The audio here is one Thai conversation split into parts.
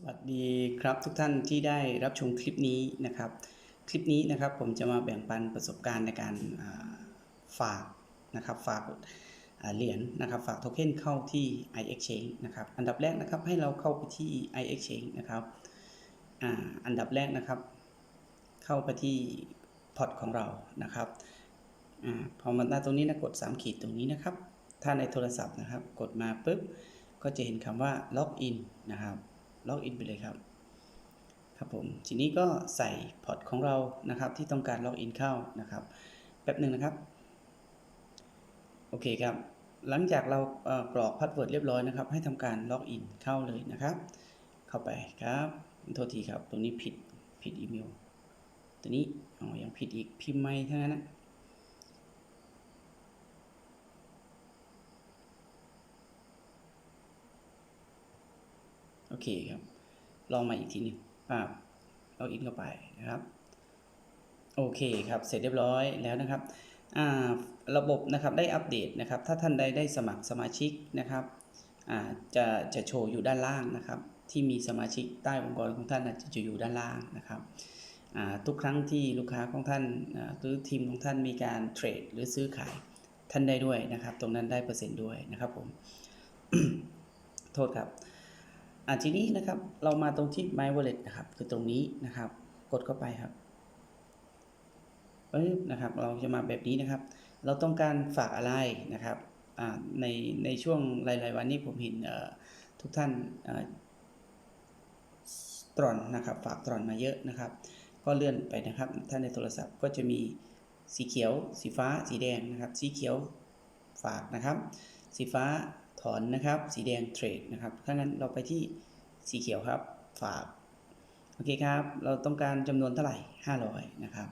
สวัสดีครับทุกท่านที่ได้รับชมคลิปนี้นะครับ คลิปนี้นะครับผมจะมาแบ่งปันประสบการณ์ในการฝากนะครับฝากเหรียญนะครับฝากโทเค็นเข้าที่ iExchange นะครับอันดับแรกนะครับให้เราเข้าไปที่ iExchange นะครับอ,อันดับแรกนะครับเข้าไปที่พอร์ตของเรานะครับอพอมาหน้าตรงนี้นะกด 3 ขีดตรงนี้นะครับ ถ้าในโทรศัพท์นะครับ กดมาปุ๊บก็จะเห็นคำว่าล็อกอินนะครับ ล็อกอินไปเลยครับ ครับผม ทีนี้ก็ใส่พอร์ตของเรานะครับที่ต้องการล็อกอินเข้านะครับ แป๊บหนึ่งนะครับ โอเคครับ หลังจากเรากรอกพาสเวิร์ดเรียบร้อยนะครับ ให้ทำการล็อกอินเข้าเลยนะครับ เข้าไปครับโทษทีครับ ตรงนี้ผิดผิดอีเมล ตัวนี้อ๋อยังผิดอีกพิมพ์ไม่เท่านั้นนะ เคครับ ลองมาอีกทีหนึงอ่าล็อกอินเข้าไปนะครับ โอเคครับ เสร็จเรียบร้อยแล้วนะครับอ่าระบบนะครับได้อัปเดตนะครับ ถ้าท่านใดได้สมัครสมาชิกนะครับอ่าจะจะโชว์อยู่ด้านล่างนะครับ ที่มีสมาชิกใต้องค์กรของท่านนะจะจะอยู่ด้านล่างนะครับอ่าทุกครั้งที่ลูกค้าของท่านหรือทีมของท่านมีการเทรดหรือซื้อขายท่านได้ด้วยนะครับ ตรงนั้นได้เปอร์เซ็นต์ด้วยนะครับผม โทษครับ อะทีนี้นะครับเรามาตรงที่ My Wallet นะครับ คือตรงนี้นะครับ กดเข้าไปครับปึ๊บนะครับ เราจะมาแบบนี้นะครับ เราต้องการฝากอะไรนะครับอ่าในในช่วงหลายๆวันนี้ผมเห็นเอ่อทุกท่านเอ่อตรอนนะครับ ฝากตรอนมาเยอะนะครับ ก็เลื่อนไปนะครับ ถ้าในโทรศัพท์ก็จะมีสีเขียว สีฟ้า สีแดงนะครับ สีเขียวฝากนะครับ สีฟ้า ถอนนะครับ สีแดงเทรดนะครับถ้างั้นเราไปที่สีเขียวครับฝากโอเคครับ เราต้องการจำนวนเท่าไหร่ 500 นะครับ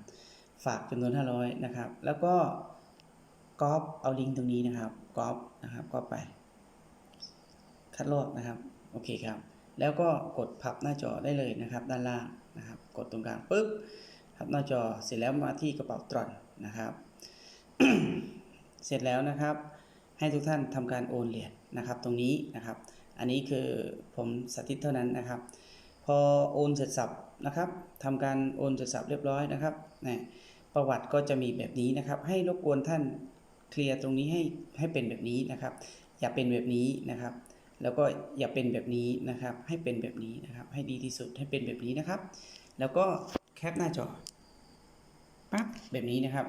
ฝากจำนวน 500 นะครับ แล้วก็ก๊อปเอาลิงก์ตรงนี้นะครับก๊อปนะครับก๊อปไป คัดลอกนะครับ โอเคครับ แล้วก็กดพับหน้าจอได้เลยนะครับ ด้านล่างนะครับ กดตรงกลางปุ๊บพับหน้าจอเสร็จแล้วมาที่กระเป๋าตรอนนะครับ เสร็จแล้วนะครับ ให้ทุกท่านทำการโอนเหรียญนะครับ ตรงนี้นะครับ อันนี้คือผมสาธิตเท่านั้นนะครับ พอโอนเสร็จสับนะครับทำการโอนเสร็จสับเรียบร้อยนะครับนะประวัติก็จะมีแบบนี้นะครับ ให้รบกวนท่านเคลียร์ตรงนี้ให้ให้เป็นแบบนี้นะครับ อย่าเป็นแบบนี้นะครับ แล้วก็อย่าเป็นแบบนี้นะครับ ให้เป็นแบบนี้นะครับ ให้ดีที่สุดให้เป็นแบบนี้นะครับ แล้วก็แคปหน้าจอปั๊บแบบนี้นะครับ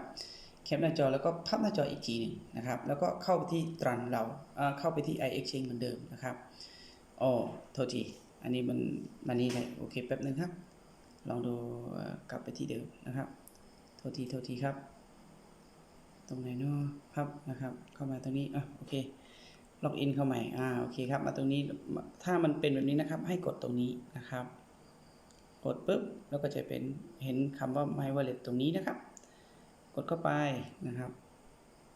แคปหน้าจอแล้วก็พับหน้าจออีกทีหนึ่งนะครับ แล้วก็เข้าไปที่ตรันเราเข้าไปที่ iExchange เหมือนเดิมนะครับอ๋อโทษที อันนี้มันมันนี่เลยโอเคแป๊บนึงครับ ลองดูกลับไปที่เดิมนะครับ โทษที โทษทีครับ ตรงไหนเนาะพับนะครับ เข้ามาตรงนี้อะโอเค ล็อกอินเข้าใหม่อ่าโอเคครับ มาตรงนี้ ถ้ามันเป็นแบบนี้นะครับ ให้กดตรงนี้นะครับ กดปุ๊บ แล้วก็จะเป็นเห็นคำว่า My Wallet ตรงนี้นะครับ กดเข้าไปนะครับ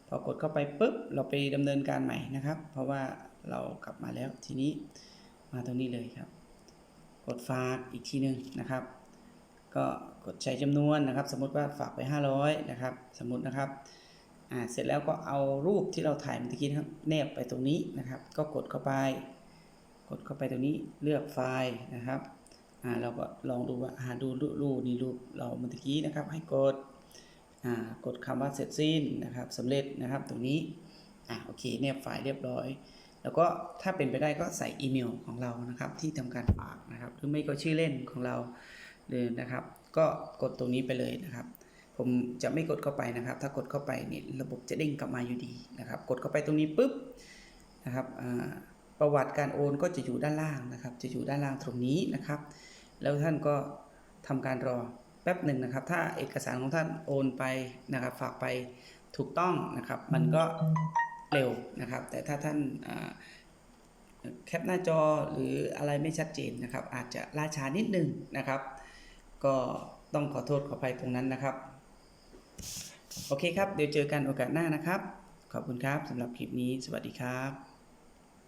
พอกดเข้าไปปุ๊บเราไปดำเนินการใหม่นะครับ เพราะว่าเรากลับมาแล้วทีนี้มาตรงนี้เลยครับ กดฝากอีกทีหนึ่งนะครับ ก็กดใช้จำนวนนะครับ สมมติว่าฝากไป 500 นะครับ สมมตินะครับอ่าเสร็จแล้วก็เอารูปที่เราถ่ายเมื่อกี้นะครับแนบไปตรงนี้นะครับ ก็กดเข้าไป กดเข้าไปตรงนี้เลือกไฟล์นะครับอ่าเราก็ลองดูว่าอ่าดูรูปนี่รูปเราเมื่อกี้นะครับ ให้กด กดคำว่าเสร็จสิ้นนะครับสำเร็จนะครับตรงนี้อ่าโอเคเนี่ยไฟล์เรียบร้อย แล้วก็ถ้าเป็นไปได้ก็ใส่อีเมลของเรานะครับ ที่ทำการฝากนะครับหรือไม่ก็ชื่อเล่นของเราเลยนะครับ ก็กดตรงนี้ไปเลยนะครับ ผมจะไม่กดเข้าไปนะครับ ถ้ากดเข้าไปเนี่ยระบบจะเด้งกลับมาอยู่ดีนะครับ กดเข้าไปตรงนี้ปุ๊บนะครับอ่าประวัติการโอนก็จะอยู่ด้านล่างนะครับ จะอยู่ด้านล่างตรงนี้นะครับ แล้วท่านก็ทำการรอ แป๊บหนึ่งนะครับ ถ้าเอกสารของท่านโอนไปนะครับ ฝากไปถูกต้องนะครับ มันก็เร็วนะครับ แต่ถ้าท่านแคปหน้าจอหรืออะไรไม่ชัดเจนนะครับ อาจจะล่าช้านิดนึงนะครับ ก็ต้องขอโทษขออภัยตรงนั้นนะครับ โอเคครับ เดี๋ยวเจอกันโอกาสหน้านะครับ ขอบคุณครับสำหรับคลิปนี้ สวัสดีครับ